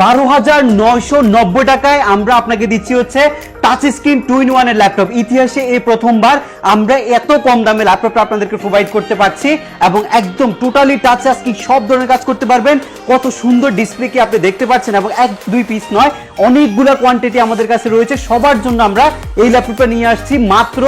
বারো হাজার নয়শো নব্বই টাকায় আমরা আপনাকে দিচ্ছি হচ্ছে টাচ স্ক্রিন টু ইন ওয়ানের ল্যাপটপ ইতিহাসে এই প্রথমবার আমরা এত কম দামে ল্যাপটপটা আপনাদেরকে প্রোভাইড করতে পারছি এবং একদম টোটালি টাচ স্ক্রিন সব ধরনের কাজ করতে পারবেন। কত সুন্দর ডিসপ্লে কি আপনি দেখতে পাচ্ছেন এবং এক দুই পিস নয়, অনেকগুলো কোয়ান্টিটি আমাদের কাছে রয়েছে। সবার জন্য আমরা এই ল্যাপটপটা নিয়ে আসছি মাত্র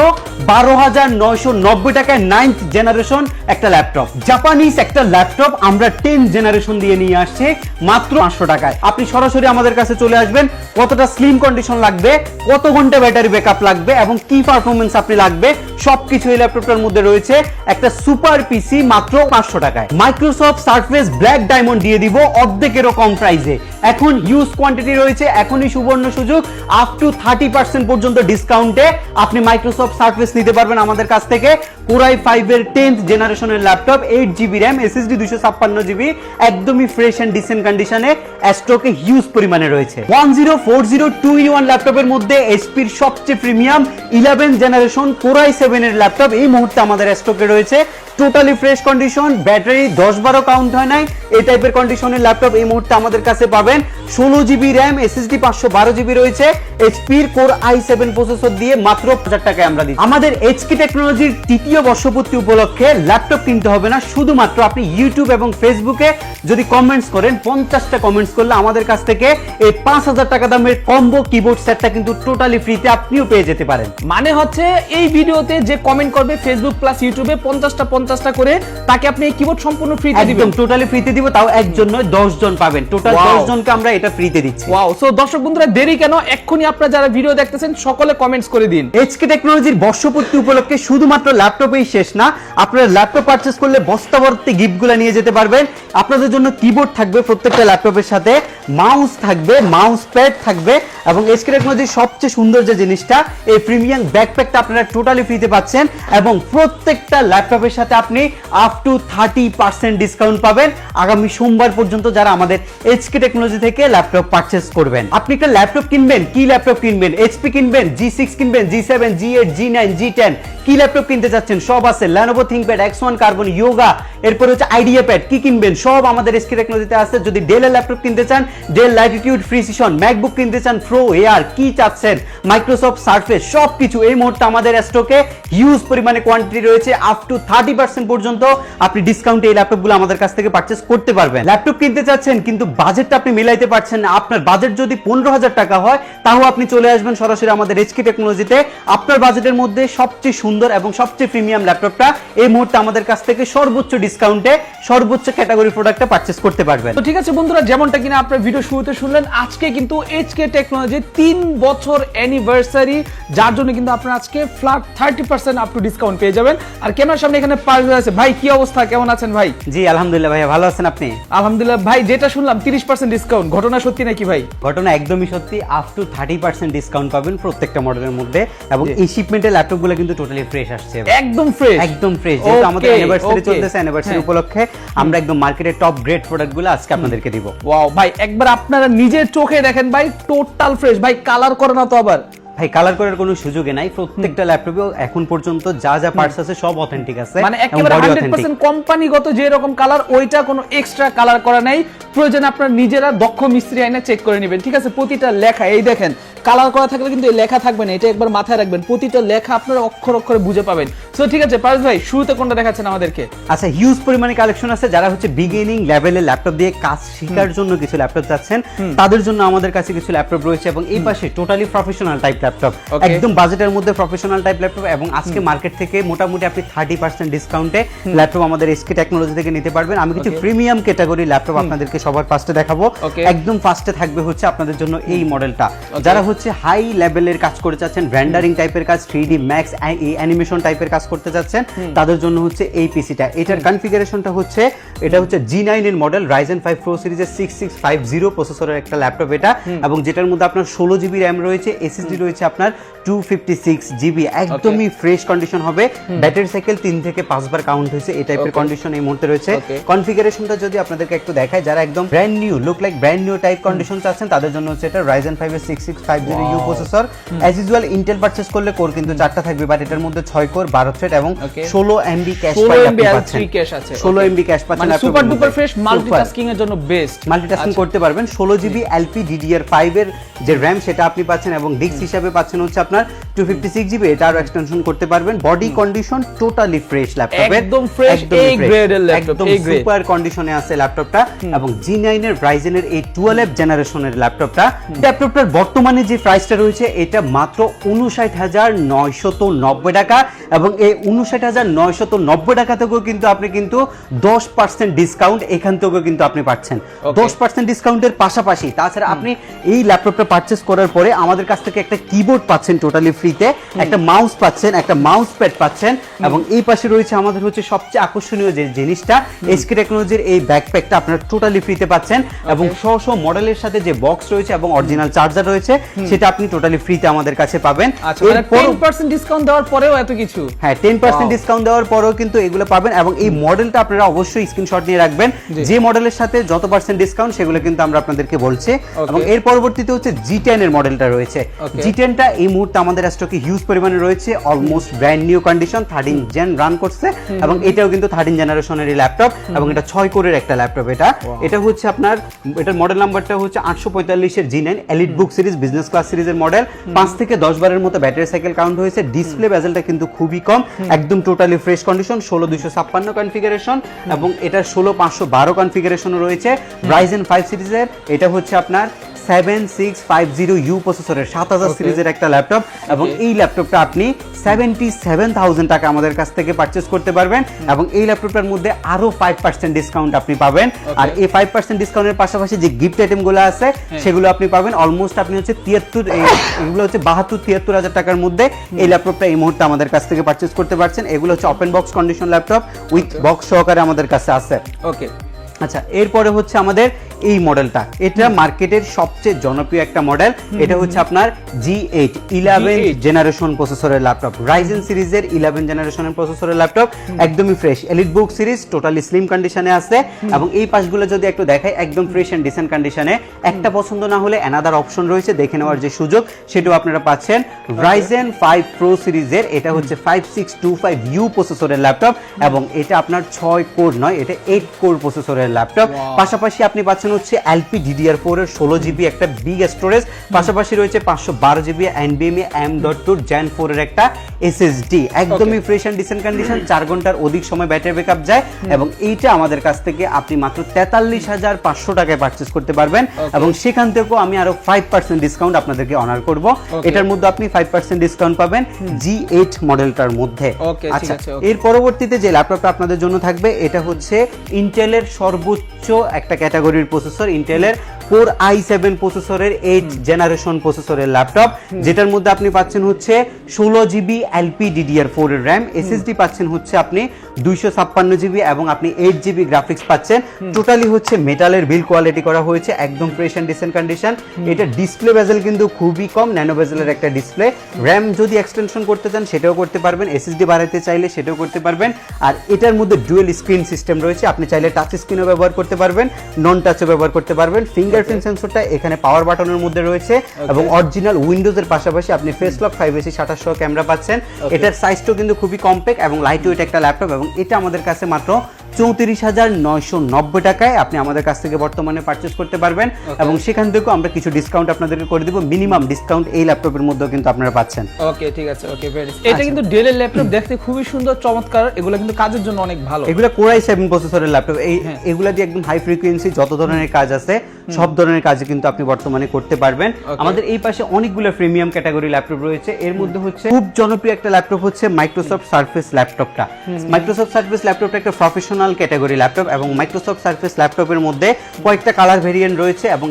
বারো হাজার নয়শো নব্বই টাকায় নাইন্থ জেনারেশন একটা ল্যাপটপ জাপানিজ একটা ল্যাপটপ আমরা টেন জেনারেশন দিয়ে নিয়ে আসছি মাত্র পাঁচশো টাকায়। আপনি সরাসরি আমাদের কাছে চলে আসবেন, কতটা স্লিম কন্ডিশন লাগবে, কত ঘণ্টা ব্যাটারি ব্যাকআপ লাগবে এবং কি পারফরমেন্স আপনি লাগবে, সবকিছু এই ল্যাপটপটার মধ্যে রয়েছে। একটা সুপার পিসি মাত্র পাঁচশো টাকায়। মাইক্রোসফট সার্ফেস ব্ল্যাক ডায়মন্ড দিয়ে দিব অর্ধেকেরও কম প্রাইসে এখন হিউজ কোয়ান্টিটি রয়েছে, এখনই সুবর্ণ সুযোগ আপ টু থার্টি পার্সেন্ট পর্যন্ত ডিসকাউন্টে আপনি মাইক্রোসফট সার্ফেস নিতে পারবেন আমাদের কাছ থেকে। কোরাই ফাইভ এর টেন্থ জেনারেশনের laptop eight GB RAM SSD দুশো ছাপ্পান্ন জিবি একদমই ফ্রেশ অ্যান্ড ডিসেন্ট কন্ডিশনে স্টকে হিউজ পরিমাণে রয়েছে। One zero four zero two one ল্যাপটপের মধ্যে এইচপির সবচেয়ে premium eleven generation core I seven এর ল্যাপটপ এই মুহূর্তে আমাদের স্টকে রয়েছে। টোটালি ফ্রেশ কন্ডিশন ব্যাটারি দশ বারো কাউন্ট হয় নাই। এই টাইপের কন্ডিশনের ল্যাপটপ এই মুহূর্তে আমাদের কাছে পাবেন। ষোলো জিবি র্যাম এসএসডি পাঁচশো বারো জিবি রয়েছে। এইচপির কোর আই সেভেন প্রসেসর দিয়ে মাত্র হাজার টাকায় আমরা দিই আমাদের এইচকি টেকনোলজির তৃতীয় বর্ষপূর্তি উপলক্ষে ল্যাপটপ কিনতে হবে না। শুধুমাত্র আপনি ইউটিউব এবং ফেসবুকে যদি কমেন্টস করেন, পঞ্চাশটা কমেন্টস করলে আমাদের কাছ থেকে এই পাঁচ হাজার টাকা দামের কম্বো কিবোর্ড সেটটা কিন্তু টোটালি ফ্রিতে আপনিও পেয়ে যেতে পারেন। মানে হচ্ছে এই ভিডিওতে যে কমেন্ট করবে ফেসবুক প্লাস ইউটিউবে পঞ্চাশটা পঞ্চাশটা করে তাকে আপনি এই কিবোর্ড সম্পূর্ণ ফ্রিতে দিবেন। টোটালি ফ্রিতে দিব তাও একজন নয় দশ জন পাবেন। টোটাল. দশ জনকে আমরা এটা ফ্রিতে দিচ্ছি। ওয়াও সো দর্শক বন্ধুরা দেরি কেন? এক্ষুনি আপনারা যারা ভিডিও দেখতেছেন সকলে কমেন্টস করে দিন। এইচকে টেকনোলজির বর্ষপূর্তি উপলক্ষে শুধুমাত্র ল্যাপটপেই শেষ না আপনারা ল্যাপটপ পারচেস করলে বস্তাভর্তি গিফটগুলো নিয়ে যেতে পারবেন। আপনাদের জন্য কিবোর্ড থাকবে প্রত্যেকটা ল্যাপটপের সাথে মাউস থাকবে মাউস প্যাড থাকবে এবং এইচকে টেকনোলজির সবচেয়ে সুন্দর যে জিনিসটা, এই প্রিমিয়াম ব্যাকপ্যাকটা আপনারা টোটালি ফ্রিতে পাচ্ছেন এবং প্রত্যেকটা ল্যাপটপের সাথে আপনি up to thirty percent discount পাবেন। আগামী সোমবার পর্যন্ত যারা আমাদের এইচকে টেকনোলজি থেকে ল্যাপটপ পারচেস করবেন। আপনি একটা ল্যাপটপ কিনবেন, কি ল্যাপটপ কিনবেন? এইচপি কিনবেন জি সিক্স কিনবেন G seven G eight G nine G ten কি ল্যাপটপ কিনতে চাচ্ছেন? সব আছে। Lenovo ThinkPad X one carbon Yoga এরপর হচ্ছে আইডিয়া প্যাড কি কিনবেন? সব আমাদের এসকে টেকনোলজিতে আছে। যদি ডেলের ল্যাপটপ কিনতে চান ডেল ল্যাটিটিউড ফ্রিসিশন ম্যাকবুক কিনতে চান প্রো এয়ার কি চাচ্ছেন? মাইক্রোসফট সার্ফেস সব কিছু এই মুহূর্তে আমাদের স্টকে হিউজ পরিমাণে কোয়ান্টিটি রয়েছে আপ টু থার্টি পার্সেন্ট পর্যন্ত আপনি ডিসকাউন্টে এই ল্যাপটপগুলো আমাদের কাছ থেকে পারচেস করতে পারবেন। ল্যাপটপ কিনতে চাচ্ছেন, কিন্তু বাজেটটা আপনি মিলাইতে পারছেন না। আপনার বাজেট যদি পনেরো হাজার টাকা হয়, তাও আপনি চলে আসবেন সরাসরি আমাদের এইচকি টেকনোলজিতে আপনার বাজেটের মধ্যে সবচেয়ে সুন্দর এবং সবচেয়ে প্রিমিয়াম ল্যাপটপটা এই মুহূর্তে আমাদের কাছ থেকে সর্বোচ্চ ডিসকাউন্টে সর্বোচ্চ ক্যাটাগরি প্রোডাক্টটা পারচেস করতে পারবেন। তো ঠিক আছে বন্ধুরা, যেমনটা কিনা আপনার ভিডিও শুরুতে শুনলেন, আজকে কিন্তু এইচকে টেকনোলজি তিন বছর অ্যানিভার্সারি যার জন্য কিন্তু আপনারা আজকে flat thirty percent up to discount পেয়ে যাবেন। আর ক্যামেরার সামনে এখানে পার্স আছে। ভাই কি অবস্থা? কেমন আছেন ভাই? জি আলহামদুলিল্লাহ ভাইয়া ভালো আছেন আপনি? আলহামদুলিল্লাহ। ভাই যেটা শুনলাম তিরিশ পার্সেন্ট ডিসকাউন্ট ঘটনা সত্যি নাকি ভাই? ঘটনা একদমই সত্যি up to thirty percent discount পাবেন প্রত্যেকটা মডেলের মধ্যে। এবং এই শিপমেন্টের ল্যাপটপগুলো কিন্তু টোটালি ফ্রেশ আসছে। একদম ফ্রেশ একদম ফ্রেশ যেহেতু আমাদের অ্যানিভার্সারি চলতেছে অ্যানিভার্সারি। উপলক্ষে আমরা একদম মার্কেটের টপ গ্রেড প্রোডাক্টগুলো আজকে আপনাদেরকে দিব। ওয়াও ভাই একবার আপনারা নিজের চোখে দেখেন ভাই টোটাল ফ্রেশ ভাই কালার করে না তো আবার ভাই কালার করার কোনো সুযোগে নাই। প্রত্যেকটা ল্যাপটপে এখন পর্যন্ত যা যা পার্টস আছে সব অথেন্টিক আছে মানে একেবারে body হান্ড্রেড authentic। পার্সেন্ট কোম্পানিগত যে রকম কালার ওইটা কোনো এক্সট্রা কালার করা নাই। প্রয়োজন আপনার নিজেরা দক্ষ মিস্ত্রি আইনা চেক করে নেবেন। ঠিক আছে প্রতিটা লেখা এই দেখেন কালার করা থাকলে কিন্তু এই লেখা থাকবে না এটা একবার মাথায় রাখবেন। প্রতিটা লেখা আপনারা অক্ষর অক্ষরে বুঝে পাবেন। সো ঠিক আছে পারস ভাই শুরুতে কোনটা দেখাচ্ছেন আমাদেরকে? আচ্ছা হিউজ পরিমাণে কালেকশন আছে যারা হচ্ছে বিগিনিং লেভেলের ল্যাপটপ দিয়ে কাজ শেখার জন্য কিছু ল্যাপটপ চাচ্ছেন তাদের জন্য আমাদের কাছে কিছু ল্যাপটপ রয়েছে এবং এই পাশে টোটালি প্রফেশনাল টাইপ ল্যাপটপ একদম বাজেটের মধ্যে প্রফেশনাল টাইপ ল্যাপটপ এবং আজকে মার্কেট থেকে মোটামুটি আপনি থার্টি পার্সেন্ট ডিসকাউন্টে ল্যাপটপ আমাদের এসকে টেকনোলজি থেকে নিতে পারবেন। আমি কিছু প্রিমিয়াম ক্যাটাগরি ল্যাপটপ আপনাদেরকে সবার ফার্স্টে দেখাবো। একদম ফার্স্টে থাকবে হচ্ছে আপনাদের জন্য এই মডেলটা যারা হচ্ছে হাই লেভেলের কাজ করে চাচ্ছেন ব্র্যান্ডারিং টাইপের কাজ থ্রি ডি ম্যাক্স অ্যানিমেশন টাইপের কাজ করতে চাচ্ছেন তাদের জন্য হচ্ছে এই পিসিটা এটার কনফিগারেশনটা হচ্ছে এটা হচ্ছে জি নাইন এর মডেল রাইজেন ফাইভ প্রো সিরিজের সিক্স সিক্স ফাইভ জিরো প্রসেসরের একটা ল্যাপটপ এটা। এবং যেটার মধ্যে আপনার ষোলো জিবি র্যাম রয়েছে এসএসডি রয়েছে আপনার টু ফিফটি সিক্স জিবি একদমই ফ্রেশ কন্ডিশন হবে। ব্যাটারি সাইকেল তিন থেকে পাঁচবার কাউন্ট হয়েছে এই টাইপের কন্ডিশন এই মুহূর্তে রয়েছে। কনফিগারেশনটা যদি আপনাদেরকে একটু দেখায় যারা একদম brand new look like brand new type condition চাচ্ছেন তাদের জন্য হচ্ছে এটা রাইজেন ফাইভ এর six six five zero U processor as usual Intel purchase করলে কোর কিন্তু চারটা থাকবে বাট এটার মধ্যে ছয় কোর বারো থ্রেড এবং. ষোলো MB cash 16 MB L3 cache আছে, ষোলো এমবি ক্যাশ পাচ্ছেন সুপার ডুপার ফ্রেশ মাল্টিটাস্কিং এর জন্য বেস্ট মাল্টিটাস্কিং করতে পারবেন। ষোলো জিবি এলপি ডিডিআর ফাইভ এর যে র্যাম সেটা আপনি পাচ্ছেন এবং ডিস্ক হিসাবে পাচ্ছেন হচ্ছে আপনার টু ফিফটি সিক্স জিবি এটা আরও এক্সটেনশন করতে পারবেন। বডি কন্ডিশন টোটালি ফ্রেশ ল্যাপটপের একদম grade এর একদম সুপার কন্ডিশনে আছে ল্যাপটপটা এবং জি নাইন এর Ryzen এর এই টুয়েলভ জেনারেশনের ল্যাপটপটা ল্যাপটপটার বর্তমানে যে প্রাইসটা রয়েছে এটা মাত্র উনষাট হাজার নয়শত নব্বই টাকা এবং এই উনষাট হাজার নয়শত নব্বই টাকা থেকেও কিন্তু আপনি কিন্তু দশ পার্সেন্ট ডিসকাউন্ট এখান থেকেও কিন্তু আপনি পাচ্ছেন। দশ পার্সেন্ট ডিসকাউন্টের পাশাপাশি তাছাড়া আপনি এই ল্যাপটপটা পারচেস করার পরে আমাদের কাছ থেকে একটা কিবোর্ড পাচ্ছেন টোটালি ফ্রিতে একটা মাউস পাচ্ছেন একটা মাউস প্যাড পাচ্ছেন এবং এই পাশে রয়েছে আমাদের হচ্ছে সবচেয়ে আকর্ষণীয় যে জিনিসটা এসকে টেকনোলজির এই ব্যাকপ্যাকটা আপনারা টোটালি ফ্রিতে পাচ্ছেন এবং শো শো মডেলের সাথে যে বক্স রয়েছে এবং অরিজিনাল চার্জার রয়েছে সেটা আপনি টোটালি ফ্রিতে আমাদের কাছে পাবেন। আচ্ছা মানে এরপরও- 10% ডিসকাউন্ট দেওয়ার পরেও এত কিছু? হ্যাঁ টেন পার্সেন্ট ডিসকাউন্ট দেওয়ার পরেও কিন্তু এগুলো পাবেন এবং এই মডেলটা আপনারা অবশ্যই স্ক্রিনশট নিয়ে রাখবেন। যে মডেলের সাথে যত পার্সেন্ট ডিসকাউন্ট সেগুলো কিন্তু আমরা আপনাদেরকে বলছি। এবং এর পরবর্তীতে হচ্ছে জি টেন এর মডেলটা রয়েছে। জি টেনটা এই মুহূর্তে আমাদের স্টকে হিউজ পরিমাণে রয়েছে almost brand new condition thirteen gen run করছে এবং এটাও কিন্তু থার্টিন জেনারেশনের ল্যাপটপ এবং এটা ছয় কোরের একটা ল্যাপটপ এটা। এটা হচ্ছে আপনার এটার মডেল নাম্বারটা হচ্ছে আটশো পঁয়তাল্লিশের G nine Elite Book series business class সিরিজের মডেল পাঁচ থেকে দশ বারের মতো ব্যাটারি সাইকেল কাউন্ট হয়েছে। ডিসপ্লে বেজেলটা কিন্তু খুবই কম। একদম টোটালি ফ্রেশ কন্ডিশন ষোলো দুইশো ছাপ্পান্ন কনফিগারেশন এবং এটা ষোলো পাঁচশো বারো কনফিগারেশনও রয়েছে। রাইজেন ফাইভ সিরিজের এটা হচ্ছে আপনার seven six five zero U প্রসেসরের সাত হাজার. সিরিজের একটা ল্যাপটপ এবং. এই ল্যাপটপটা আপনি সেভেন্টি সেভেন থাউজেন্ড টাকা আমাদের কাছ থেকে পারচেস করতে পারবেন এবং এই ল্যাপটপটার মধ্যে আরও ফাইভ পার্সেন্ট ডিসকাউন্ট আপনি পাবেন। আর এই ফাইভ পার্সেন্ট ডিসকাউন্টের পাশাপাশি যে গিফট আইটেমগুলো আছে সেগুলো আপনি পাবেন। অলমোস্ট আপনি হচ্ছে তিয়াত্তর এগুলো হচ্ছে বাহাত্তর তিয়াত্তর হাজার টাকার মধ্যে এই ল্যাপটপটা এই মুহূর্তে আমাদের কাছ থেকে পারচেস করতে পারছেন। এগুলো হচ্ছে open box condition laptop with box সহকারে আমাদের কাছে আছে। ওকে আচ্ছা এরপরে হচ্ছে আমাদের এই মডেলটা। এটা মার্কেটের সবচেয়ে জনপ্রিয় একটা মডেল। এটা হচ্ছে আপনার জি এইট ইলেভেন জেনারেশন প্রসেসরের ল্যাপটপ রাইজেন সিরিজের ইলেভেন জেনারেশনের প্রসেসরের ল্যাপটপ একদমই fresh EliteBook series totally slim কন্ডিশনে আছে। এবং এই পাশগুলো যদি একটু দেখাই একদম ফ্রেশ এন্ড ডিসেন্ট কন্ডিশনে একটা পছন্দ না হলে অ্যানাদার অপশন রয়েছে দেখে নেওয়ার যে সুযোগ সেটাও আপনারা পাচ্ছেন। রাইজেন ফাইভ প্রো সিরিজের এটা হচ্ছে five six two five U প্রসেসরের ল্যাপটপ এবং এটা আপনার ছয় কোর নয় এটা এইট কোর প্রসেসরের ল্যাপটপ পাশাপাশি আপনি পাচ্ছেন হচ্ছে এলপি ডিডিআর ফোর এর ষোলো জিবি একটা বিগ স্টোরেজ পাশাপাশি রয়েছে পাঁচশো বারো GB এনবিএমএ M dot two gen four এর একটা এসএসডি একদমই ফ্রেশ অ্যান্ড ডিসেন্ট কন্ডিশন চার ঘণ্টার অধিক সময় ব্যাটারি ব্যাকআপ যায় এবং এইটা আমাদের কাছ থেকে আপনি মাত্র তেতাল্লিশ হাজার পাঁচশো টাকায় পারচেস করতে পারবেন এবং সেখান থেকেও আমি আরও ফাইভ পার্সেন্ট ডিসকাউন্ট আপনাদেরকে অনার করব। এটার মধ্যে আপনি ফাইভ পার্সেন্ট ডিসকাউন্ট পাবেন জি এইট মডেলটার মধ্যে। আচ্ছা এর পরবর্তীতে যে ল্যাপটপটা আপনাদের জন্য থাকবে এটা হচ্ছে ইন্টেলের সর্বোচ্চ একটা ক্যাটাগরির প্রসেসর ইন্টেলের কোর আই সেভেন প্রসেসরের এইট জেনারেশন প্রসেসরের ল্যাপটপ যেটার মধ্যে আপনি পাচ্ছেন হচ্ছে ষোলো জিবি এলপি ডিডিআর ফোর এর র্যাম এসএসডি পাচ্ছেন হচ্ছে আপনি দুইশো ছাপ্পান্ন জিবি এবং আপনি এইট জিবি গ্রাফিক্স পাচ্ছেন। টোটালি হচ্ছে মেটালের বিল কোয়ালিটি করা হয়েছে একদম ফ্রেশ অ্যান্ড ডিসেন্ট কন্ডিশন এটা ডিসপ্লে বেজেল কিন্তু খুবই কম ন্যানো বেজেলের একটা ডিসপ্লে র্যাম যদি এক্সটেনশন করতে চান সেটাও করতে পারবেন। এসএসডি বাড়াতে চাইলে সেটাও করতে পারবেন। আর এটার মধ্যে ডুয়েল স্ক্রিন সিস্টেম রয়েছে আপনি চাইলে টাচ স্ক্রিনও ব্যবহার করতে পারবেন নন টাচও ব্যবহার করতে পারবেন। ফিঙ্গারপ্রিন্ট সেন্সরটা এখানে পাওয়ার বাটনের মধ্যে রয়েছে এবং অরিজিনাল উইন্ডোজের পাশাপাশি আপনি ফেস লক ফাইভ এসি সাতাশ ক্যামেরা পাচ্ছেন। এটার সাইজটাও কিন্তু খুবই কম্প্যাক্ট এবং লাইট ওয়েট একটা ল্যাপটপ এবং এটা আমাদের কাছে মাত্র চৌত্রিশ হাজার নয়শো নব্বই টাকায় আপনি আমাদের কাছ থেকে বর্তমানে পারচেস করতে পারবেন। এবং সেখান থেকেও আমরা কিছু ডিসকাউন্ট আপনাদেরকে করে দিব। মিনিমাম ডিসকাউন্ট এই ল্যাপটপের মধ্যেও কিন্তু আপনারা পাচ্ছেন। ওকে ঠিক আছে ওকে ভেরি আচ্ছা। এটা কিন্তু ডেলের ল্যাপটপ দেখতে খুবই সুন্দর চমৎকার। এগুলো কিন্তু কাজের জন্য অনেক ভালো। এগুলো কোরাই সেভেন প্রসেসরের ল্যাপটপ এই হ্যাঁ। এগুলা দিয়ে একদম হাই ফ্রিকোয়েন্সি যত ধরনের কাজ আছে সব ধরনের কাজে কিন্তু আপনি বর্তমানে করতে পারবেন। আমাদের এই পাশে অনেকগুলো প্রিমিয়াম ক্যাটাগরি ল্যাপটপ রয়েছে। এর মধ্যে হচ্ছে খুব জনপ্রিয় একটা ল্যাপটপ হচ্ছে মাইক্রোসফট সার্ফেস ল্যাপটপটা মাইক্রোসফট সার্ফেস ল্যাপটপটা একটা প্রফেশনাল ক্যাটাগরি ল্যাপটপ এবং মাইক্রোসফট সার্ফেস ল্যাপটপের মধ্যে কয়েকটা কালার ভেরিয়েন্ট রয়েছে এবং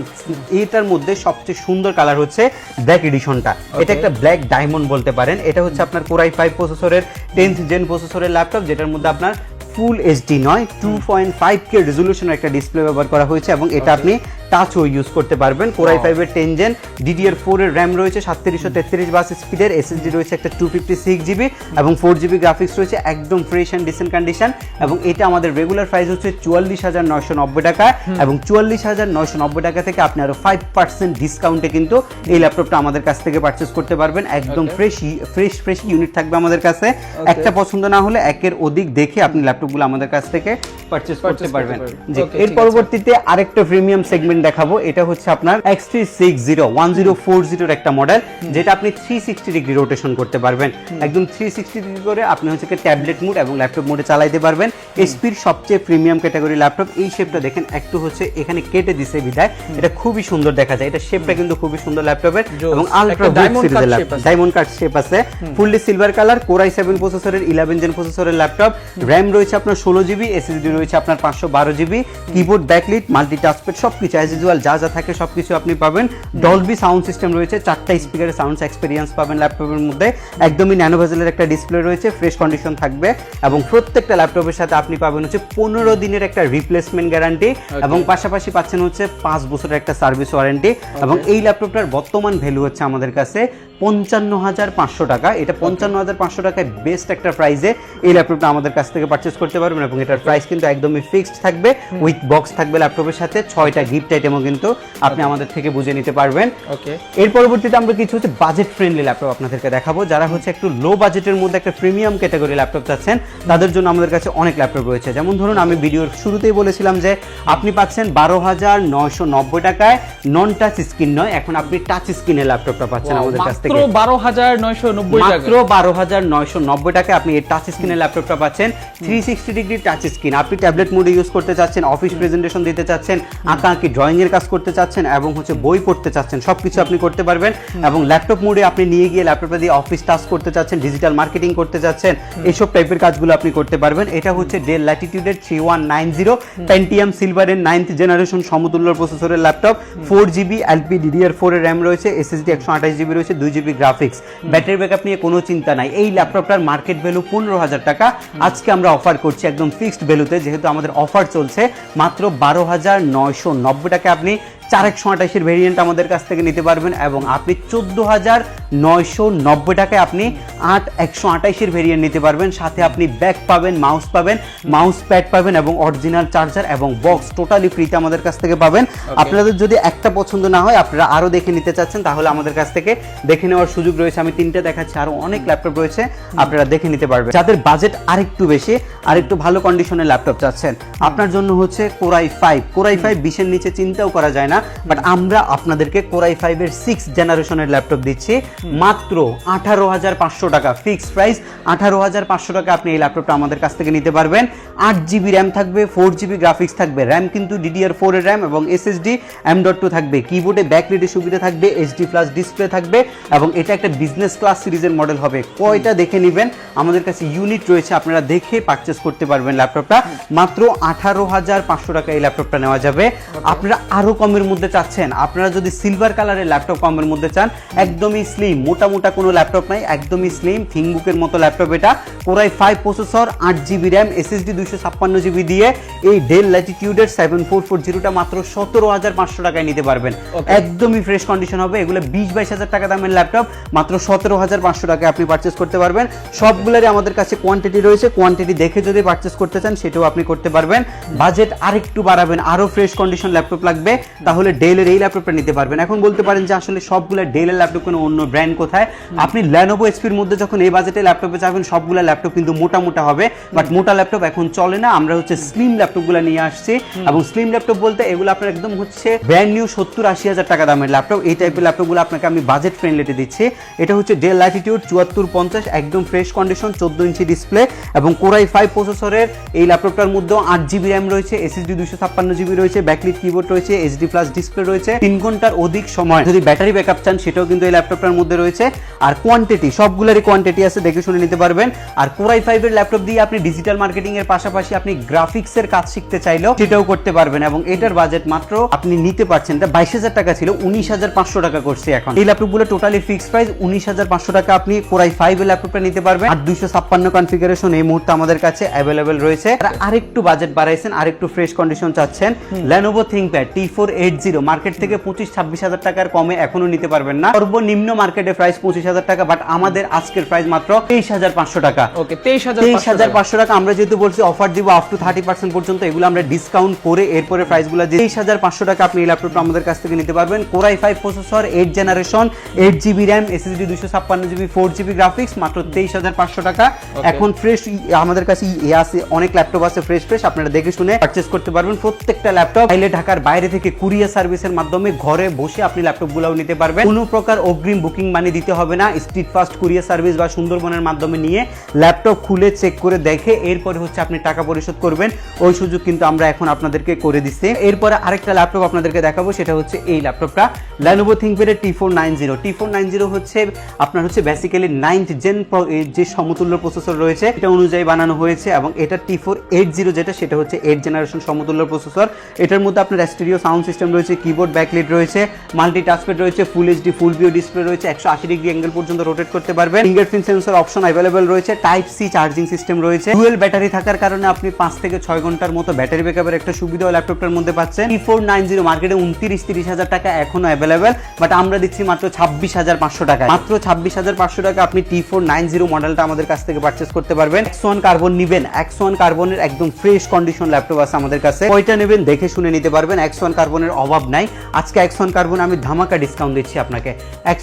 এইটার মধ্যে সবচেয়ে সুন্দর কালার হচ্ছে ব্ল্যাক এডিশনটা এটা একটা ব্ল্যাক ডায়মন্ড বলতে পারেন। এটা হচ্ছে আপনার কোরাই ফাইভ প্রসেসরের টেন্থ জেন প্রসেসরের ল্যাপটপ যেটার মধ্যে আপনার ফুল এইচডি নয় টু পয়েন্ট ফাইভ কে রেজলিউশনের একটা ডিসপ্লে ব্যবহার করা হয়েছে এবং এটা আপনি টাচও ইউজ করতে পারবেন। কোরাই ফাইভের টেন জেন ডিডিআর ফোর এর র্যাম রয়েছে সাতত্রিশশো তেত্রিশ বাস স্পিডের এসএসডি রয়েছে একটা টু ফিফটি সিক্স জিবি এবং ফোর জিবি গ্রাফিক্স রয়েছে একদম ফ্রেশ অ্যান্ড ডিসেন্ট কন্ডিশন এবং এটা আমাদের রেগুলার প্রাইস হচ্ছে চুয়াল্লিশ হাজার নয়শো নব্বই টাকা এবং চুয়াল্লিশ হাজার নয়শো নব্বই টাকা থেকে আপনি আরও ফাইভ পার্সেন্ট ডিসকাউন্টে কিন্তু এই ল্যাপটপটা আমাদের কাছ থেকে পারচেস করতে পারবেন। একদম. ফ্রেশ ফ্রেশ ফ্রেশ ইউনিট থাকবে আমাদের কাছে। একটা পছন্দ না হলে একের অধিক দেখে আপনি ল্যাপটপগুলো আমাদের কাছ থেকে পারচেস করতে পারবেন। পারবেন। জি। এর পরবর্তীতে আরেকটা প্রিমিয়াম সেগমেন্ট দেখাবো এটা হচ্ছে আপনার X three six zero one zero four জিরোর একটা মডেল যেটা আপনি থ্রি সিক্সটি ডিগ্রি রোটেশন করতে পারবেন। একদম থ্রি সিক্সটি ডিগ্রি করে আপনি হচ্ছে ট্যাবলেট মোড এবং ল্যাপটপ মোডে চালাইতে পারবেন। এসপির সবচেয়ে প্রিমিয়াম ক্যাটাগরি ল্যাপটপ এই শেপটা দেখেন একটু হচ্ছে এখানে কেটে দিছে বিধায়। এটা খুবই সুন্দর দেখা যায়। এটা শেপটা কিন্তু খুবই সুন্দর ল্যাপটপের এবং আলট্রা cut সিরিজের ল্যাপটপ আছে। ডায়মন্ড কাট শেপ আছে। Fully silver colour core i seven প্রসেসরের ইলেভেন জেন প্রসেসরের ল্যাপটপ র্যাম রয়েছে আপনার ষোলো জিবি এসএসডি রয়েছে আপনার পাঁচশো বারো GB keyboard backlit multi touchpad সবকিছু অ্যাজ ইউজুয়াল যা যা থাকে সবকিছু আপনি পাবেন। ডলবি সাউন্ড সিস্টেম রয়েছে চারটা স্পিকারের সাউন্ড এক্সপিরিয়েন্স পাবেন ল্যাপটপের মধ্যে। একদমই ন্যানো ভেজেলের একটা ডিসপ্লে রয়েছে ফ্রেশ কন্ডিশন থাকবে। এবং প্রত্যেকটা ল্যাপটপের সাথে আপনি পাবেন হচ্ছে পনেরো দিনের একটা রিপ্লেসমেন্ট গ্যারান্টি এবং পাশাপাশি পাচ্ছেন হচ্ছে পাঁচ বছরের একটা সার্ভিস ওয়ারেন্টি এবং এই ল্যাপটপটার বর্তমান ভ্যালু হচ্ছে আমাদের কাছে পঞ্চান্ন হাজার পাঁচশো টাকা। এটা পঞ্চান্ন হাজার পাঁচশো টাকায় বেস্ট একটা প্রাইসে এই ল্যাপটপটা আমাদের কাছ থেকে পারচেস করতে পারবেন। এবং এটার প্রাইস কিন্তু একদমই ফিক্সড থাকবে। উইথ বক্স থাকবে ল্যাপটপের সাথে। ছয়টা গিফট আইটেমও কিন্তু আপনি আমাদের থেকে বুঝে নিতে পারবেন। ওকে এর পরবর্তীতে আমরা কিছু হচ্ছে বাজেট ফ্রেন্ডলি ল্যাপটপ আপনাদেরকে দেখাবো। যারা হচ্ছে একটু লো বাজেটের মধ্যে একটা প্রিমিয়াম ক্যাটাগরি ল্যাপটপ চাচ্ছেন তাদের জন্য আমাদের কাছে অনেক ল্যাপটপ রয়েছে। যেমন ধরুন আমি ভিডিওর শুরুতেই বলেছিলাম যে আপনি পাচ্ছেন বারো হাজার নয়শো নব্বই টাকায় নন টাচ স্ক্রিন নয় এখন আপনি টাচ স্ক্রিনের ল্যাপটপটা পাচ্ছেন আমাদের কাছ থেকে। বারো হাজার নয়শো নব্বই মাত্র বারো হাজার নয়শো নব্বই টাকায় আপনি এই টাচ স্ক্রিনের ল্যাপটপটা পাচ্ছেন। Three sixty degree touch screen আপনি ট্যাবলেট মোডে ইউজ করতে চাচ্ছেন অফিস প্রেজেন্টেশন দিতে চাচ্ছেন আঁকা আঁকি ড্রয়িং এর কাজ করতে চাচ্ছেন এবং হচ্ছে বই পড়তে চাচ্ছেন সবকিছু আপনি করতে পারবেন এবং ল্যাপটপ মোডে আপনি নিয়ে গিয়ে ল্যাপটপটা দিয়ে অফিস টাস্ক করতে চাচ্ছেন ডিজিটাল মার্কেটিং করতে চাচ্ছেন এইসব টাইপের কাজগুলো আপনি করতে পারবেন। এটা হচ্ছে Dell ল্যাটিটিউডের three one nine zero Pentium সিলভারের নাইনথ জেনারেশন সমতুল্য প্রসেসরের laptop four GB LP DDR four এর র্যাম রয়েছে এসএসডি একশো আঠাশ জিবি রয়েছে দুই জিবি গ্রাফিক্স ব্যাটারি ব্যাকআপ নিয়ে কোনো চিন্তা নাই। এই ল্যাপটপটার মার্কেট ভ্যালু পনেরো হাজার টাকা। আজকে আমরা অফার করছি একদম ফিক্সড ভ্যালুতে যেহেতু আমাদের অফার চলছে মাত্র বারো হাজার নয়শো নব্বই টাকা আপনি চার একশো আঠাশের ভেরিয়েন্ট আমাদের কাছ থেকে নিতে পারবেন এবং আপনি চোদ্দ হাজার নয়শো নব্বই টাকায় আপনি আট একশো আঠাশের ভেরিয়েন্ট নিতে পারবেন। সাথে আপনি ব্যাক পাবেন মাউস পাবেন মাউস প্যাড পাবেন এবং অরিজিনাল চার্জার এবং বক্স টোটালি ফ্রিতে আমাদের কাছ থেকে পাবেন। আপনাদের যদি একটা পছন্দ না হয় আপনারা আরও দেখে নিতে চাচ্ছেন তাহলে আমাদের কাছ থেকে দেখে নেওয়ার সুযোগ রয়েছে। আমি তিনটে দেখাচ্ছি আরও অনেক ল্যাপটপ রয়েছে আপনারা দেখে নিতে পারবেন। যাদের বাজেট আরেকটু বেশি আরেকটু ভালো কন্ডিশনের ল্যাপটপ চাচ্ছেন আপনার জন্য হচ্ছে কোরাই ফাইভ কোরাই ফাইভ বিশের নিচে চিন্তাও করা যায় না। বাট আমরা আপনাদেরকে কোরাই ফাইভের সিক্স জেনারেশনের ল্যাপটপ দিচ্ছি। মাত্র আঠারো হাজার পাঁচশো টাকা ফিক্স প্রাইস আঠারো হাজার পাঁচশো টাকা আপনি এই ল্যাপটপটা আমাদের কাছ থেকে নিতে পারবেন। আট জিবি র্যাম থাকবে ফোর জিবি গ্রাফিক্স থাকবে। র্যাম কিন্তু ডিডিআর ফোর এর র্যাম এবং এসএসডি এম ডট টু থাকবে। কিবোর্ডে ব্যাক রেডের সুবিধা থাকবে এইচডি প্লাস ডিসপ্লে থাকবে এবং এটা একটা বিজনেস ক্লাস সিরিজের মডেল হবে। কয়টা দেখে নেবেন? আমাদের কাছে ইউনিট রয়েছে আপনারা দেখে পারচেস করতে পারবেন ল্যাপটপটা মাত্র আঠারো হাজার পাঁচশো টাকা এই ল্যাপটপটা নেওয়া যাবে। আপনারা আরও কমের মধ্যে চাচ্ছেন আপনারা যদি সিলভার কালারের ল্যাপটপ কমের মধ্যে চান একদমই স্লিম মোটা মোটা কোনো ল্যাপটপ নাই একদমই স্লিম থিংবুকের মতো ল্যাপটপ এটা। কোরাই ফাইভ প্রসেসর আট জিবি র্যাম এসএসডি দুইশো ছাপ্পান্ন জিবি দিয়ে এই ডেল ল্যাটিটিউডের সেভেন ফোর ফোর জিরোটা মাত্র সতেরো হাজার পাঁচশো টাকায় নিতে পারবেন। একদমই ফ্রেশ কন্ডিশন হবে এগুলো বিশ বাইশ হাজার টাকা দামের ল্যাপটপ মাত্র সতেরো হাজার পাঁচশো টাকায় আপনি পারচেস করতে পারবেন। সবগুলোরই আমাদের কাছে কোয়ান্টিটি রয়েছে কোয়ান্টিটি দেখে যদি পারচেস করতে চান সেটাও আপনি করতে পারবেন। বাজেট আরেকটু বাড়াবেন আরও ফ্রেশ কন্ডিশন ল্যাপটপ লাগবে তাহলে ডেলের এই ল্যাপটপটা নিতে পারবেন। এখন বলতে পারেন যে আসলে সবগুলো ডেলের ল্যাপটপ কোনো অন্য ব্র্যান্ড কোথায়? আপনি ল্যানোভো এসপির মধ্যে যখন এই বাজেটে ল্যাপটপে যাবেন সবগুলো ল্যাপটপ কিন্তু মোটা মোটা হবে। বাট মোটা ল্যাপটপ এখন চলে না। আমরা হচ্ছে স্লিম ল্যাপটপগুলো নিয়ে আসছি। এবং স্লিম ল্যাপটপ বলতে এগুলো আপনার একদম হচ্ছে ব্র্যান্ড নিউ সত্তর আশি হাজার টাকা দামের ল্যাপটপ। এই টাইপের ল্যাপটপগুলো আপনাকে আমি বাজেট ফ্রেন্ডলিতে দিচ্ছি। এটা হচ্ছে ডেল ল্যাটিটিউড চুয়াত্তর পঞ্চাশ একদম ফ্রেশ কন্ডিশন চোদ্দ ইঞ্চি ডিসপ্লে এবং কোরাই ফাইভ প্রসেসরের এই ল্যাপটপটার মধ্যেও আট জিবি র্যাম রয়েছে এসএসডি দুশো ছাপ্পান্ন জিবি রয়েছে ব্যাকলিট কিবোর্ড রয়েছে এইচডি প্লাস ডিসপ্লে রয়েছে। তিন ঘণ্টার অধিক সময় যদি ব্যাটারি ব্যাকআপ চান সেটাও কিন্তু এই ল্যাপটপটার মধ্যে রয়েছে। আর কোয়ান্টিটি সবগুলোরই কোয়ান্টিটি আছে দেখে শুনে নিতে পারবেন। আর কোরাই ফাইভ এর ল্যাপটপ দিয়ে আপনি ডিজিটাল মার্কেটিং এর পাশাপাশি আপনি গ্রাফিক্স এর কাজ শিখতে চাইলেও সেটাও করতে পারবেন। এবং এটার বাজেট মাত্র আপনি নিতে পারছেন এটা বাইশ হাজার টাকা ছিল উনিশ হাজার পাঁচশো টাকা করছে এখন। এই ল্যাপটপগুলো টোটালি ফিক্স প্রাইস উনিশ হাজার পাঁচশো টাকা আপনি কোরাই ফাইভ এর ল্যাপটপটা নিতে পারবেন। আর দুইশো ছাপ্পান্ন কনফিগারেশন এই মুহূর্তে আমাদের কাছে অ্যাভেলেবেল রয়েছে। আর আরেকটু বাজেট বাড়াইছেন আরেকটু ফ্রেশ কন্ডিশন চাচ্ছেন। Lenovo ThinkPad T four eight eight zero. Market থেকে পঁচিশ ছাব্বিশ হাজার টাকার কমে এখনও নিতে পারবেন না। সর্বনিম্ন মার্কেটে প্রাইস পঁচিশ হাজার টাকা বাট আমাদের আজকের প্রাইস মাত্র তেইশ হাজার পাঁচশো টাকা। ওকে তেইশ হাজার তেইশ হাজার পাঁচশো টাকা। আমরা যেহেতু বলছি অফার দিব আপ টু থার্টি পার্সেন্ট পর্যন্ত এগুলো আমরা ডিসকাউন্ট করে এরপরে প্রাইসগুলো তেইশ হাজার পাঁচশো টাকা আপনি এই ল্যাপটপটা আমাদের কাছ থেকে নিতে পারবেন। Core i five processor eight generation eight GB RAM SSD দুশো ছাপ্পান্ন জিবি ফোর জিবি গ্রাফিক্স মাত্র তেইশ হাজার পাঁচশো টাকা। এখন ফ্রেশ আমাদের কাছে আছে অনেক ল্যাপটপ আছে ফ্রেশ ফ্রেশ আপনারা দেখে শুনে পারচেস করতে পারবেন। প্রত্যেকটা ল্যাপটপ চাইলে ঢাকার বাইরে থেকে কুরিয়ার সার্ভিসের মাধ্যমে ঘরে বসে আপনি ল্যাপটপগুলোও নিতে পারবেন। কোনো প্রকার অগ্রিম বুকিং মানি দিতে হবে না। স্ট্রিট ফাস্ট কুরিয়ার সার্ভিস বা সুন্দরবনের মাধ্যমে নিয়ে ল্যাপটপ খুলে চেক করে দেখে এরপরে হচ্ছে আপনি টাকা পরিশোধ করবেন। ওই সুযোগ কিন্তু আমরা এখন আপনাদেরকে করে দিচ্ছি। এরপরে আরেকটা ল্যাপটপ আপনাদেরকে দেখাবো, সেটা হচ্ছে এই ল্যাপটপটা Lenovo থিঙ্কপ্যাডের T four nine zero T four nine zero হচ্ছে আপনার হচ্ছে বেসিক্যালি নাইনথ জেন যে সমতুল্য প্রসেসর রয়েছে, এটা অনুযায়ী বানানো হয়েছে এবং এটা টি ফোর এইট জিরো যেটা, সেটা হচ্ছে এইট জেনারেশন সমতুল্য প্রসেসর এটার মধ্যে আপনার স্টেরিও সাউন্ড সিস্টেম রয়েছে কিবোর্ড ব্যাকলিট রয়েছে মাল্টি টাচপ্যাড রয়েছে full HD full view display রয়েছে, একশো আশি ডিগ্রি অ্যাঙ্গেল পর্যন্ত রোটেট করতে পারবেন। ফিঙ্গারপ্রিন্ট সেন্সর অপশন অ্যাভেলেবেল রয়েছে টাইপ সি চার্জিং সিস্টেম রয়েছে। ডুয়েল ব্যাটারি থাকার কারণে আপনি পাঁচ থেকে ছয় ঘণ্টার মতো ব্যাটারি ব্যাকআপের একটা সুবিধা ল্যাপটপটার মধ্যে পাচ্ছেন। টি ফোর নাইন জিরো মার্কেটে উনত্রিশ, তিরিশ হাজার টাকা এখনও অ্যাভেলেবেল বাট আমরা দিচ্ছি মাত্র ছাব্বিশ হাজার পাঁচশো টাকা মাত্র ছাব্বিশ হাজার পাঁচশো টাকা আপনি টি ফোর নাইন জিরো মডেলটা আমাদের কাছ থেকে পারচেস করতে পারবেন। এক্স ওয়ান কার্বন নিবেন এক্স ওয়ান কার্বনের একদম ফ্রেশ কন্ডিশন ল্যাপটপ আছে আমাদের কাছে। কয়টা নেবেন দেখে শুনে নিতে পারবেন। এক্স ওয়ান কার্বনের অভাব নাই। আজকে ওয়ান কার্বন আমি ধামাকা ডিসকাউন্ট দিচ্ছি আপনাকে।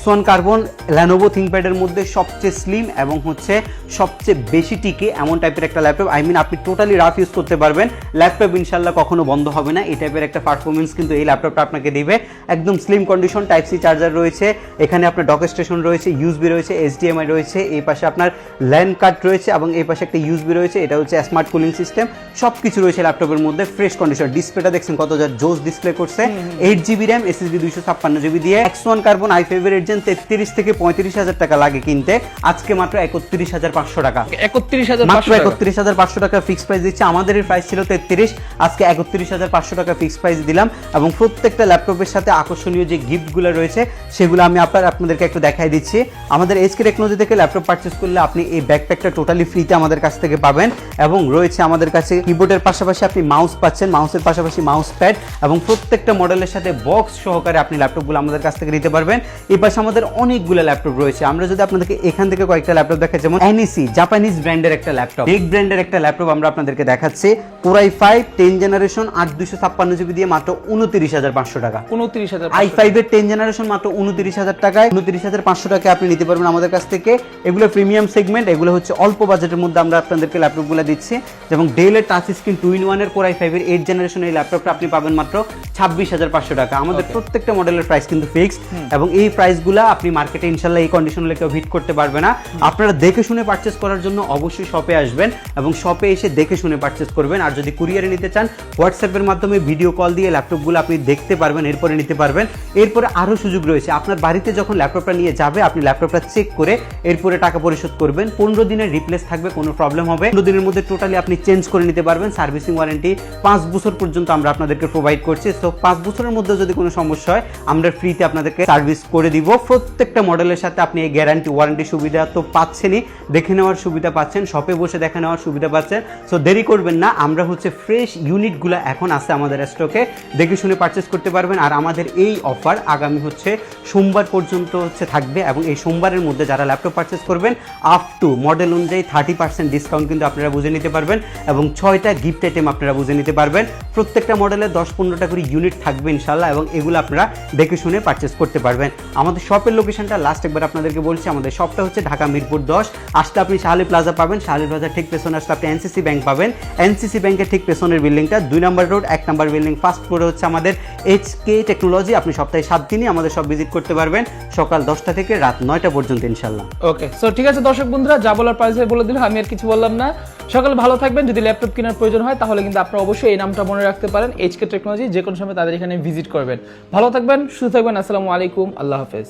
ওয়ান কার্বন ল্যানোভো থিঙ্কপ্যাডের মধ্যে সবচেয়ে স্লিম এবং হচ্ছে সবচেয়ে বেশি টিকে এমন টাইপের একটা ল্যাপটপ আই মিন আপনি টোটালি রাফ ইউজ করতে পারবেন। ল্যাপটপ ইনশাল্লাহ কখনো বন্ধ হবে না। এই টাইপের একটা পারফরমেন্স কিন্তু এই ল্যাপটপটা আপনাকে দিবে। একদম slim condition type C charger রয়েছে। এখানে আপনার ডক স্টেশন রয়েছে ইউএসবি রয়েছে এইচডিএমআই রয়েছে। এই পাশে আপনার ল্যান্ড কার্ড রয়েছে এবং এই পাশে একটা ইউএসবি রয়েছে। এটা হচ্ছে স্মার্ট কুলিং সিস্টেম সব কিছু রয়েছে ল্যাপটপের মধ্যে। ফ্রেশ কন্ডিশন ডিসপ্লেটা দেখছেন কত যা জোস ডিসপ্লে করছে। এইট জিবি র্যাম এসএসডি দুইশো ছাপ্পান্ন জিবি দিয়ে এক্স ওয়ান কার্বন আই ফাইভের এর তেত্রিশ থেকে পঁয়ত্রিশ হাজার টাকা লাগে কিনতে। আজকে মাত্র একত্রিশ হাজার পাঁচশো টাকা। একত্রিশ হাজার মাত্র একত্রিশ হাজার পাঁচশো টাকা ফিক্স প্রাইস দিচ্ছে। আমাদের প্রাইস ছিল তেত্রিশ আজকে একত্রিশ হাজার পাঁচশো টাকা ফিক্স প্রাইস দিলাম এবং প্রত্যেকটা ল্যাপটপের সাথে আকর্ষণীয় যে গিফটগুলো রয়েছে সেগুলো আমি আপনার আপনাদেরকে একটু দেখাই দিচ্ছি। আমাদের এসকে টেকনোলজি থেকে ল্যাপটপ পারচেস করলে আপনি এই ব্যাকপ্যাকটা টোটালি ফ্রিতে আমাদের কাছ থেকে পাবেন এবং রয়েছে আমাদের কাছে কিবোর্ডের পাশাপাশি আপনি মাউস পাচ্ছেন। মাউসের পাশাপাশি মাউস প্যাড এবং প্রত্যেকটা মডেলের সাথে বক্স সহকারে আপনি ল্যাপটপগুলো আমাদের কাছ থেকে নিতে পারবেন। এই পাশে আমাদের অনেকগুলো ল্যাপটপ রয়েছে। আমরা যদি আপনাদেরকে এখান থেকে কয়েকটা ল্যাপটপ দেখাই যেমন এনইসি জাপানিজ ব্র্যান্ডের একটা ল্যাপটপ বিগ ব্র্যান্ডের একটা ল্যাপটপ আমরা আপনাদেরকে দেখাচ্ছি। কোরাই ফাইভ টেন জেনারেশন আট দুশো ছাপ্পান্ন জিবি দিয়ে মাত্র উনত্রিশ হাজার পাঁচশো টাকা। উনত্রিশ হাজার আই ফাইভ এর টেন জেনারেশন মাত্র উনত্রিশ হাজার টাকায়। উনত্রিশ হাজার পাঁচশো টাকায় আপনি নিতে পারবেন আমাদের কাছ থেকে। এগুলো প্রিমিয়াম সেগমেন্ট এগুলো হচ্ছে অল্প বাজেটের মধ্যে আমরা আপনাদেরকে ল্যাপটপগুলো দিচ্ছি। এবং ডেলের টাচ স্ক্রিন টু ইন ওয়ানের কোরাই ফাইভ এর এইট জেনারেশন এই ল্যাপটপটা আপনি পাবেন মাত্র ছাব্বিশ হাজার পাঁচশো টাকা। আমাদের প্রত্যেকটা মডেলের প্রাইস কিন্তু ফিক্সড এবং এই প্রাইসগুলো আপনি মার্কেটে ইনশাল্লাহ এই কন্ডিশন কেউ হিট করতে পারবে না। আপনারা দেখে শুনে পারচেস করার জন্য অবশ্যই শপে আসবেন এবং শপে এসে দেখে শুনে পারচেস করবেন। আর যদি কুরিয়ারে নিতে চান হোয়াটসঅ্যাপের মাধ্যমে ভিডিও কল দিয়ে ল্যাপটপগুলো আপনি দেখতে পারবেন এরপরে নিতে পারবেন। এরপরে আরও সুযোগ রয়েছে। আপনার বাড়িতে যখন ল্যাপটপটা নিয়ে যাবে আপনি ল্যাপটপটা চেক করে এরপরে টাকা পরিশোধ করবেন। পনেরো দিনের রিপ্লেস থাকবে কোনো প্রবলেম হবে। পনেরো দিনের মধ্যে টোটালি আপনি চেঞ্জ করে নিতে পারবেন। সার্ভিসিং ওয়ারেন্টি পাঁচ বছর পর্যন্ত আমরা আপনাদেরকে প্রোভাইড করছি। সো পাঁচ বছরের মধ্যে যদি কোনো সমস্যা হয়, আমরা ফ্রিতে আপনাদেরকে সার্ভিস করে দিব। প্রত্যেকটা মডেলের সাথে আপনি এই গ্যারান্টি ওয়ারেন্টি সুবিধা তো পাচ্ছেনই। দেখে নেওয়ার সুবিধা পাচ্ছেন শপে বসে দেখে নেওয়ার সুবিধা পাচ্ছেন। সো দেরি করবেন না, আমরা হচ্ছে ফ্রেশ ইউনিটগুলো এখন আছে আমাদের স্টকে দেখে শুনে পারচেস করতে পারবেন। আর আমাদের এই অফার আগামী হচ্ছে সোমবার পর্যন্ত হচ্ছে থাকবে এবং এই সোমবারের মধ্যে যারা ল্যাপটপ পারচেস করবেন আপ টু মডেল অনুযায়ী থার্টি পার্সেন্ট ডিসকাউন্ট কিন্তু আপনারা বুঝে নিতে পারবেন এবং ছয়টা গিফট আইটেম আপনারা বুঝে নিতে পারবেন। প্রত্যেকটা মডেলে দশ পনেরোটা করে ইউনিট থাকবে ইনশাল্লাহ এবং এগুলো আপনারা দেখে শুনে পারচেস করতে পারবেন। আমাদের শপের লোকেশনটা লাস্ট একবার আপনাদেরকে বলছি, আমাদের শপটা হচ্ছে ঢাকা মিরপুর দশ। আসলে আপনি শাহালি প্লাজা পাবেন, শাহালি প্লাজা ঠিক পেছনে আসলে আপনি এনসিসি ব্যাংক পাবেন। এনসিসি ব্যাংকের ঠিক পেছনের বিল্ডিংটা দুই নম্বর রোড এক নম্বর বিল্ডিং ফার্স্ট ফ্লোরে হচ্ছে আমাদের এইচ কে টেকনোলজি আপনি সপ্তাহে সাত দিনই আমাদের সব ভিজিট করতে পারবেন, সকাল দশটা থেকে রাত নয়টা পর্যন্ত ইনশাল্লাহ ওকে সো ঠিক আছে দর্শক বন্ধুরা, যা বলার প্রাইসে বলে দিল আমি আর কিছু বললাম না। সকালে ভালো থাকবেন, যদি ল্যাপটপ কেনার প্রয়োজন হয়, তাহলে কিন্তু আপনারা অবশ্যই এই নামটা মনে রাখতে পারেন এইচ কে টেকনোলজি যে কোনো সময় তাদের এখানে ভিজিট করবেন। ভালো থাকবেন সুস্থ থাকবেন আসসালামু আলাইকুম আল্লাহ হাফেজ।